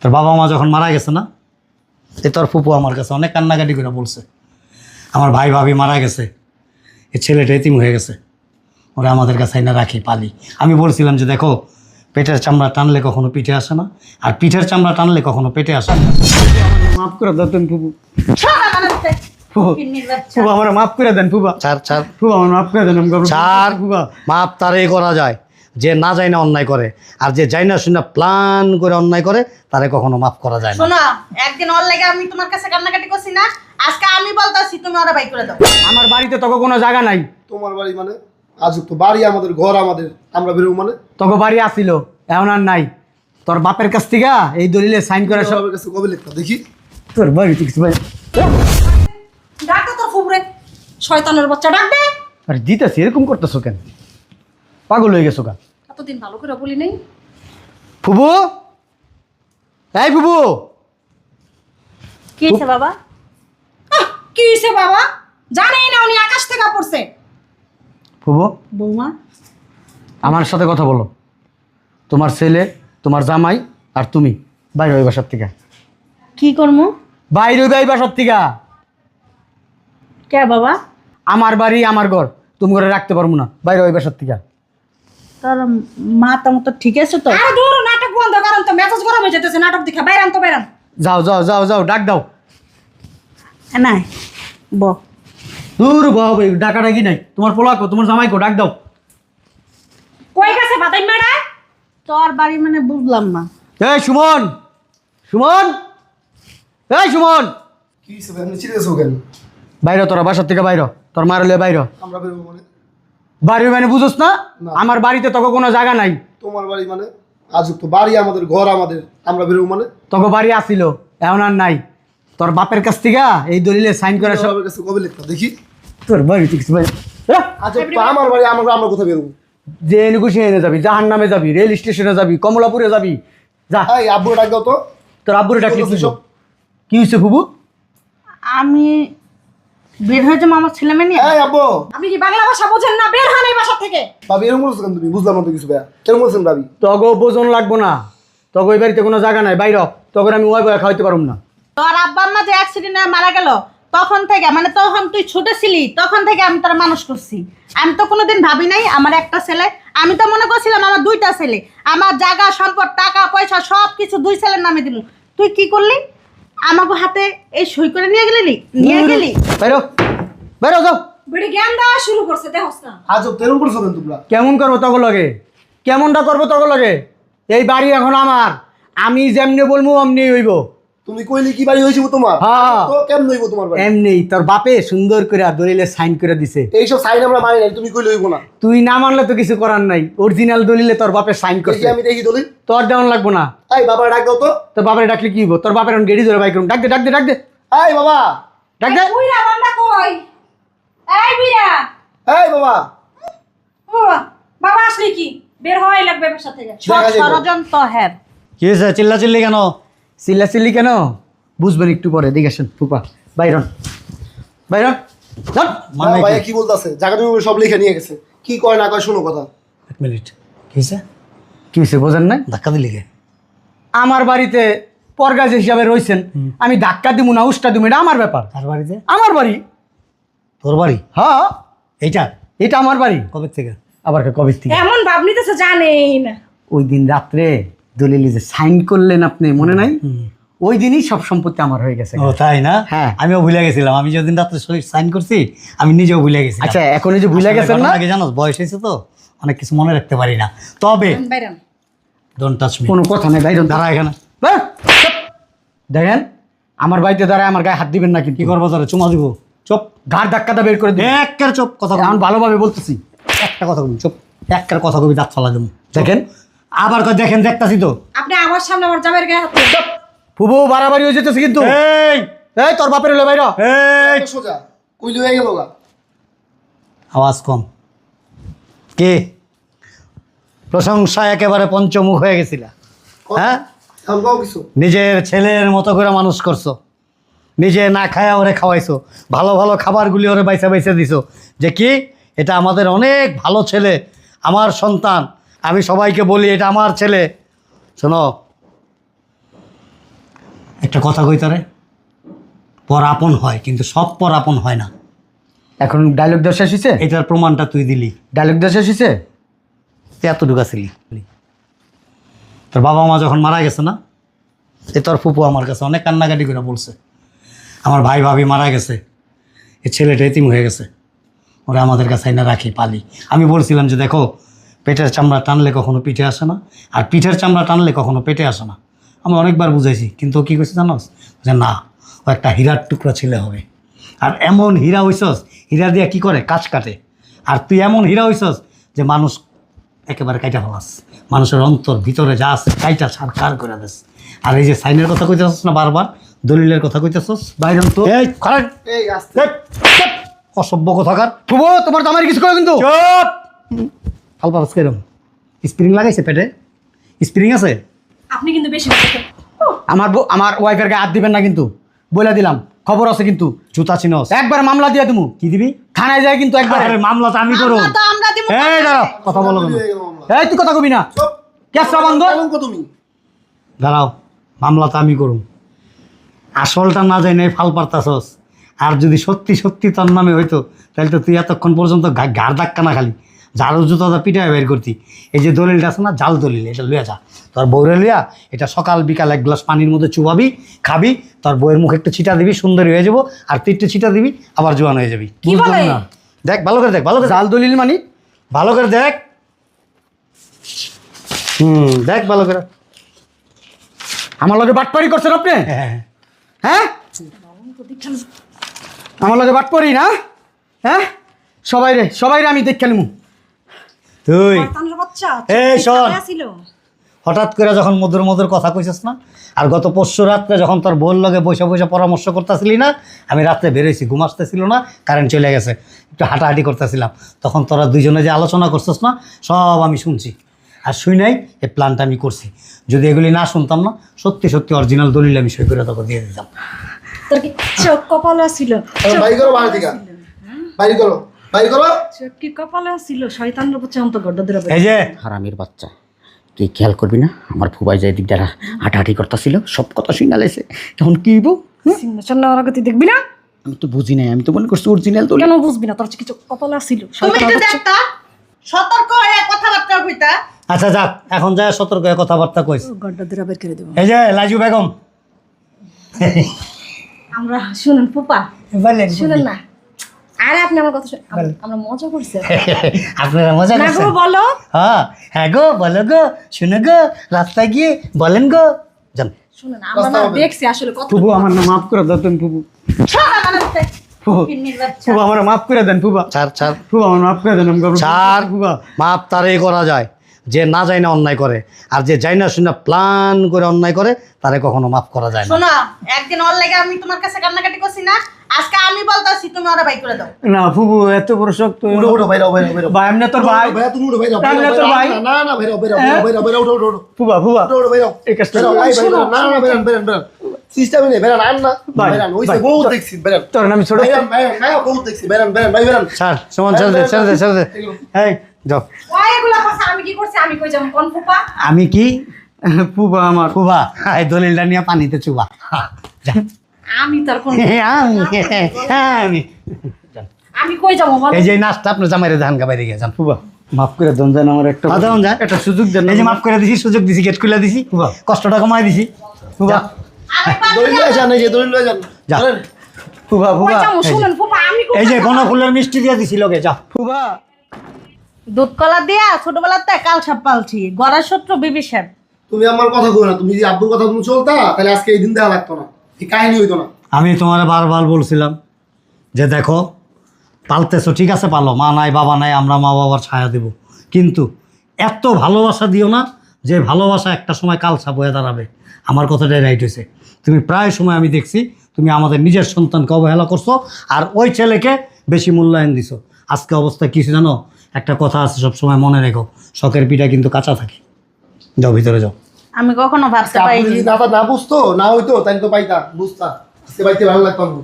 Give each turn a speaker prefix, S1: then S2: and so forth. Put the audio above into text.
S1: তোর বাবা মা যখন মারা গেছে না এ তোর ফুপু আমার কাছে অনেক কান্নাকাটি করে বলছে। আমার ভাই ভাবি মারা গেছে এ ছেলেটা এতিম হয়ে গেছে ওরা আমাদের কাছে না রাখি পালি। আমি বলছিলাম যে দেখো পেটের চামড়া টানলে কখনো পিঠে আসে না আর পিঠের চামড়া টানলে কখনো পেটে আসে না।
S2: মাফ করে দাও তুমি
S3: ছাড়া
S2: ফুবু আমার মাফ করে দেন ফুবা
S1: চার চার
S2: ফুবা আমার মাফ করে দেন ফুবা
S1: মাপ তারই করা যায়। যে না যায় না অন্যায় করে। আর যে যায় না শুনে প্ল্যান করে অন্যায় করে তারে কখনো মাফ করা যায় না।
S3: শোনো একদিন ওর লাগে আমি তোমার কাছে কান্নাকাটি করছি না আজকে আমি বলতাছি তুমি ওরা বাই করে দাও।
S2: আমার বাড়িতে তোকে কোনো জায়গা নাই।
S4: তোমার বাড়ি মানে? আজ তো বাড়ি আমাদের ঘর আমাদের আমরা বেরোবো মানে?
S2: তোকে বাড়ি আসিল এমন আর নাই। তোর বাপের কাছ থেকে এই দলিলে সাইন করে সব
S4: সবার কাছে কবে লিখতা দেখি।
S2: তোর বাড়ি কিছু ভাই
S3: ডাকো তোর ফুবরে। শয়তানের বাচ্চা ডাক দে।
S2: আরে দিতেছি এরকম করতেছো কেন? পাগল হয়ে গেছো কেন
S3: এতদিন ভালো করে বলি নেই?
S2: ফুবু? এই ফুবু!
S3: কি হয়েছে বাবা? আহ, কি হয়েছে বাবা? জানেই না উনি আকাশ থেকে পড়ছে।
S2: ফুবু?
S3: বৌমা?
S2: আমার সাথে কথা বলো। তোমার ছেলে তোমার জামাই আর তুমি বাইরে ওই বাসার থেকে।
S3: কি করব
S2: বাইরে ওই বাসার থেকে।
S3: কে বাবা?
S2: আমার বাড়ি আমার ঘর। তুমি ঘরে রাখতে পারব না। বাইরে ওই বাসার থেকে।
S3: তোর মাথা মতো ঠিক আছে তো? আরে দূর নাটক বন্ধ করেন তো মেজাজ গরম হয়ে যেতেছে নাটক দেখা বাইরান তো বাইরান
S2: যাও যাও যাও যাও ডাক দাও।
S3: না ব।
S2: দূর বাবা ডাকা ডাকি নাই। তোমার পোলাকো তোমার জামাইকো ডাক দাও।
S3: কই গেছে বাতাই মারা তোর বাড়ি মানে বুঝলাম না।
S2: এই সুমন সুমন এই সুমন।
S4: কি হিসেবে আপনি চিনেছো কেন?
S2: বাইরে তোরা বাসার থেকে বাইর। তোর মার হলে বাইর।
S4: আমরা বেরোবো মানে।
S2: বাড়ি মানে বুঝোস না। আমার বাড়িতে তোকে কোনো জায়গা নাই।
S4: তোমার বাড়ি মানে? আজ তো বাড়ি আমাদের ঘর আমাদের আমরা বেরোবো মানে?
S2: তোকে বাড়ি আসিল এখন আর নাই। তোর বাপের কাছ থেকে এই দলিলে সাইন করে সব
S4: সবার কাছে কবে লিখতা দেখি।
S2: তোর বাড়ি ঠিক ভাই।
S4: আজ তো আমার বাড়ি আমরা আমরা কোথায় বেরোবো?
S2: যে এনুকু এনে যাবি জাহান নামে যাবি রেল স্টেশনে যাবি কমলাপুরে যাবি। যা।
S4: এই আব্বু ডাক দাও তো।
S2: তোর আব্বুরে ডাকলি। কি হয়েছে ফুবু?
S3: আমি বের হয়ে যাব আমার ছেলে মেয়ে নিয়ে?
S4: এই আব্বু।
S3: আপনি কি বাংলা ভাষা বোঝেন না? বের হন এই বাসা থেকে।
S4: ভাবি এরকম বলছো কেন তুমি? বুঝলাম না তো কিছু ভাইয়া। কেন বলছেন ভাবি?
S2: তগো বোজন লাগবো না। তগো ওই বাড়িতে কোনো জায়গা নাই। বাইর তখন আমি ওয়াই বয়া খাওয়াইতে পারব না।
S3: তোর আব্বা আম্মা যে অ্যাক্সিডেন্টে মারা গেল তখন থেকে মানে তখন তুই ছোট ছিলি তখন থেকে আমি তোর মানুষ করছি। আমি তো কোনোদিন ভাবি নাই আমার একটা ছেলে। আমি তো মনে করছিলাম আমার দুইটা ছেলে। আমার জায়গা সম্পদ টাকা পয়সা সব কিছু দুই ছেলের নামে দিব তুই কি করলি? আমাকে হাতে এই সই করে নিয়ে গেলি নি? নিয়ে গেলি?
S2: বেরো বেরো যাও।
S3: বেড়ে জ্ঞান দেওয়া শুরু করছে দেখস না।
S4: আজ তো এরকম করছ কেন তোমরা?
S2: কেমন করব তগো লাগে? কেমনটা করব তগো লাগে? এই বাড়ি এখন আমার। আমি যেমনি বলব অমনি হইব।
S4: তুমি কইলি কি বাড়ি হয়েছিল তোমার?
S2: হ্যাঁ।
S4: তো কেমন হইব তোমার বাড়ি?
S2: এমনি তোর বাপে সুন্দর করে দলিলে সাইন করে দিছে।
S4: এইসব সাইন আমরা মানি নাই তুমি কইলে হইব না।
S2: তুই না মানলে তো কিছু করার নাই। অরিজিনাল দলিলে তোর বাপে সাইন করছে।
S4: আমি দেখি দলি
S2: তোর দেওয়ান লাগবো না।
S4: এই বাবা ডাক দাও তো।
S2: তোর বাপের ডাকলে কি হইব? তোর বাপের এখন গেড়ি ধরে বাইক ডাক দে ডাক দে ডাক দে।
S4: এই বাবা।
S2: ডাক দে।
S3: বুইরা বান্দা কই? এই বুইরা
S4: এই বাবা।
S3: বাবা আসলে কি? বের লাগবে
S4: দেখা যাবে।
S3: ষড়যন্ত্র হ্যাঁ
S1: কি হয়েছে চিল্লা চিল্লি কেন?
S2: চিল্লা চিল্লি কেন? বুঝবেন একটু পরে দেখে আসেন ফুপা। বাইরন। বাইরন?
S4: ভাইয়া কি বলতাছে? জায়গা সব লিখে নিয়ে গেছে। কি কয় না কয় শোনো কথা।
S1: এক মিনিট। কি হয়েছে
S2: কি হয়েছে বোঝেন নাই?
S1: ধাক্কা দিলি কে?
S2: আমার বাড়িতে পরগাজ হিসাবে রয়েছেন আমি ধাক্কা দিব না উষ্টা দিব এটা আমার ব্যাপার।
S1: কার বাড়িতে?
S2: আমার বাড়ি।
S1: তোর বাড়ি?
S2: হ্যাঁ।
S1: এইটা?
S2: এটা আমার বাড়ি।
S1: কবে থেকে?
S2: আবার কবে থেকে?
S3: এমন ভাব নিতেছে জানেই না।
S2: ওই দিন রাত্রে দলিলে যে সাইন করলেন আপনি মনে নাই? ওই দিনই সব সম্পত্তি আমার হয়ে গেছে।
S1: ও তাই না?
S2: হ্যাঁ।
S1: আমিও ভুলে গেছিলাম। আমি যেদিন রাত্রে সাইন করছি আমি নিজেও ভুলে গেছি
S2: আচ্ছা এখন এই যে ভুলে গেছেন না?
S1: আগে জানো? বয়স হয়েছে তো অনেক কিছু মনে রাখতে পারি না। তবে ডোন্ট টাচ মি
S2: কোনো কথা নেই বাইরন
S1: দাঁড়া এখানে।
S2: দেখেন আমার বাড়িতে দাঁড়ায় আমার গায়ে হাত দিবেন না
S1: কি করব তোরা? চুমা দিব। চুপ।
S2: ঘাড় ধাক্কাটা বের করে
S1: একের চুপ কথা
S2: এখন ভালোভাবে বলতেছি।
S1: একটা কথা কবি চুপ। একের কথা কবি দাঁত ফালা দেবো।
S2: দেখেন
S1: আবার কয় দেখেন দেখতাছি তো।
S3: আপনি আমার সামনে আমার জামাইয়ের গায়ে হাত।
S2: ফুবু বাড়াবাড়ি হয়ে যেতেছে কিন্তু।
S1: এই!
S2: এই তোর বাপের হলো বাইর
S1: এই!
S4: এত সোজা কইলে হয়ে গেল গা?
S1: আওয়াজ কম। কে? প্রশংসা একেবারে পঞ্চমুখ হয়ে গেছিলা। হ্যাঁ?
S4: এখন কাও কিছু।
S1: নিজের ছেলের মতো করে মানুষ করছ। নিজে না খায়া ওরে খাওয়াইছো। ভালো ভালো খাবারগুলি ওরে বাইসা বাইসা দিছো। যে কি? এটা আমাদের অনেক ভালো ছেলে আমার সন্তান। আমি সবাইকে বলি এটা আমার ছেলে। শোনো। একটা কথা কইতারে পর আপন হয় কিন্তু সব পর আপন হয় না।
S2: এখন ডায়লগ দেওয়া শেষ হয়েছে
S1: এটার প্রমাণটা তুই দিলি।
S2: ডায়লগ দেওয়া শেষ হয়েছে
S1: তুই এত ঢুকাছিলি তোর বাবা মা যখন মারা গেছে না এ তোর ফুপু আমার কাছে অনেক কান্নাকাটি করে বলছে। আমার ভাই ভাবি মারা গেছে এ ছেলেটা এতিম হয়ে গেছে। ওরা আমাদের কাছে না রাখি পালি। আমি বলছিলাম যে দেখো পেটের চামড়া টানলে কখনো পিঠে আসে না আর পিঠের চামড়া টানলে কখনো পেটে আসে না। আমি অনেকবার বুঝাইছি কিন্তু কী করছে জানোস? যে না ও একটা হীরার টুকরা ছেলে হবে। আর এমন হীরা হইছস হীরা দিয়া কি করে? কাজ কাটে। আর তুই এমন হীরা হইছস যে মানুষ একেবারে কাইটা ফেলাস। মানুষের অন্তর ভিতরে যা আছে কাইটা ছাড় কার করে দেস? আর এই যে সাইনের কথা কইতেছস না বারবার? দলিলের কথা কইতেছস? বাইরে তো। এই খারাপ
S4: এই!
S1: অসভ্য কথাকার।
S2: তোমার জামাই কিছু করো কিন্তু।
S1: চুপ। হালকা বাস কেরম স্প্রিং লাগাইছে পেটে? স্প্রিং আছে?
S5: আপনি কিন্তু বেশি
S2: আমার আমার ওয়াইফের গায়ে হাত দিবেন না কিন্তু। বলে দিলাম। খবর আছে কিন্তু।
S1: জুতা চিনস
S2: একবার মামলা দিয়ে তুমি
S1: কি দিবি?
S2: থানায় যায় কিন্তু একবার।
S1: আরে মামলা তো আমি করব
S3: আমরা তো আমরা দিব
S1: এই দাঁড়াও কথা বলো
S2: এই তুই কথা কবি না। কেসটা বন্ধ।
S4: তুমি।
S1: দাঁড়াও মামলা তো আমি করুম। আসলটা না নাই ফাল পারতাছস। আর যদি সত্যি সত্যি তোর নামে হইতো তাহলে তো তুই এতক্ষণ পর্যন্ত গা- ঘাড় ধাক্কা না খালি। ঝাড়ু জুতা পিঠায় বের করতি। এই যে দলিলটা আছে না জাল দলিল এটা লইয়া যা। তোর বউরে লইয়া এটা সকাল বিকাল এক গ্লাস পানির মধ্যে চুবাবি খাবি তোর বউয়ের মুখে একটু ছিটা দিবি সুন্দরী হয়ে যাব আর তুই একটু ছিটা দিবি আবার জোয়ান হয়ে যাবি।
S5: কি বলে
S2: না।
S1: দেখ ভালো করে দেখ ভালো করে
S2: জাল দলিল মানে?
S1: ভালো করে দেখ। হুম দেখ ভালো করে।
S2: আমার লগে বাটপারি করছেন আপনি?
S1: হ্যাঁ।
S2: হ্যাঁ? আমার লগে বাটপারি না? হ্যাঁ? সবাই রে সবাই রে আমি দেখে নিমু।
S1: তুই এই শোন। হঠাৎ করে যখন মধুর মধুর কথা কইছিস না আর গত পরশু রাত্রে যখন তোর বোন লগে বসে বসে পরামর্শ করতেছিলি না আমি রাত্রে বেরোইছি ঘুমাসতেছিল না কারেন্ট চলে গেছে একটু হাঁটাহাঁটি করতেছিলাম। তখন তোরা দুইজনে যে আলোচনা করছিস না সব আমি শুনছি। আর শুই নাই এই প্ল্যানটা আমি করছি। যদি এগুলি না শুনতাম না সত্যি সত্যি অরিজিনাল দলিল আমি সই করে তোকে দিয়ে দিতাম।
S5: তোর কি চোখ কপালে ছিল?
S4: বাইর করো বাড়ি থেকে। করো। করো।
S5: কি কপালে ছিল শয়তানের বাচ্চা অন্ত গড্ড ধরে
S1: এই যে।
S2: হারামির বাচ্চা তুই খেয়াল করবি না? আমার ফুবাই যায় দিক দ্বারা হাঁটাহাঁটি করতেছিল সব কথা শুনে লাইছে। এখন কি হইব?
S5: সিগনেচার নেওয়ার আগে তুই দেখবি না?
S2: আমি তো বুঝি নাই আমি তো মনে করছি অরিজিনাল
S5: কেন বুঝবি না? তোর কি চোখ কপালে ছিল
S3: তুমি
S5: শয়তানের
S3: দেখতা সতর্ক হয়ে কথাবার্তা কইতা।
S1: আচ্ছা যাক এখন সতর্ক হয়ে কথাবার্তা কইস।
S5: গড্ড ধরে বের করে দেবো।
S1: এই যে লাজু বেগম।
S5: আমরা শুনুন ফুপা। শুনুন না। আরে আপনি আমার কথা আমরা- মজা করছি।
S1: আপনারা মজা
S5: না গো বলো।
S1: হ্যাঁ হ্যাঁ গো বলো গো শুনে গো রাস্তায় গিয়ে বলেন গো। জান
S5: শুনুন আমরা না দেখছি আসলে কত
S2: ফুবু আমার না মাফ করে দাও তুমি ফুবু
S3: আমার।
S2: ফুবু মাফ করে দেন ফুবা।
S1: ছাড় ছাড়।
S2: ফুবা আমার মাফ করে দেন আমি গর্ব-
S1: ছাড়
S2: ফুবা।
S1: মাফ তারই করা যায়। যে না যায় না অন্যায় করে। আর যে যায় না শুনে প্ল্যান করে অন্যায় করে তারে কখনো মাফ করা যায় না।
S3: শোনো একদিন ওর লাগে আমি তোমার কাছে কান্নাকাটি করছি না আজকে আমি বলতাছি তুমি ওরা বাই করে দাও।
S2: না ফুবু এত বড় ভাই এমনি তোর ভাই।
S4: ভাইয়া তুমি
S2: না তোর ভাই।
S4: না না
S2: ফুবা ফুবা এই কাজটা
S4: বেরো, ভাই, না না বেরান বেরান বেরান সিস্টেমে নেই বেরান আন না। বেরান ওই বহুত দেখছি বেরান
S2: তোর নাম ছোট
S4: বেরান বেরান বহুত দেখছি বেরান বেরান ভাই বেরান
S1: সমান ছেড়ে দে দে দে। এই যাও।
S5: ওই এগুলা কথা আমি কি করছি? আমি কই যাব? কোন ফুপা?
S1: আমি কি?
S2: ফুবা আমার।
S1: এই দলিলটা নিয়ে পানিতে চুবা। যা।
S5: আমি তার কোন
S1: আমি হ্যাঁ, আমি।
S5: আমি কই যাব বল?
S1: এই যে নাচটা আপনার জামাইরে ধান গাবাইরে গিয়ে যান।
S2: ফুবা মাফ করে দেন যেন আমার একটা
S1: দেন, যান।
S2: একটা সুযোগ দেন
S1: এই যে মাফ করে দিছি সুযোগ দিছি গেট খুলে দিছি। কষ্টটা কমাই দিছি।
S2: ফুবা
S4: এই যে।
S2: ফুবা ফুবা
S1: এই মিষ্টি দিয়ে দিছি লোকে যা।
S2: ফুবা
S3: দুধ কলা দিয়া ছোটবেলাতে কাল সাপ পালছি গড়ার শত্রু বিভীষণ
S4: তুমি আমার কথা কই না তুমি যদি আব্বুর কথা তুমি চলতা তাহলে আজকে এই দিন দেখা লাগতো না। এই কাহিনী হইতো না।
S1: আমি তোমার বারবার বলছিলাম যে দেখো পালতেছো ঠিক আছে পালো। মা নাই বাবা নাই আমরা মা বাবার ছায়া দেব। কিন্তু এত ভালোবাসা দিও না যে ভালোবাসা একটা সময় কালসা বয়ে দাঁড়াবে। আমার কথাটাই রাইট হয়েছে। তুমি প্রায় সময় আমি দেখছি তুমি আমাদের নিজের সন্তানকে অবহেলা করছ আর ওই ছেলেকে বেশি মূল্যায়ন দিছো। আজকে অবস্থা কিছু জানো? একটা কথা আছে সব সময় মনে রেখো শখের পিঠা কিন্তু কাঁচা থাকে। যাও ভিতরে যাও।
S3: আমি কখনো ভাবতে
S4: পারি
S3: পারিনি
S4: না না বুঝতো না হইতো তাই তো পাইতা বুঝতা। আজকে পাইতে ভালো লাগতো।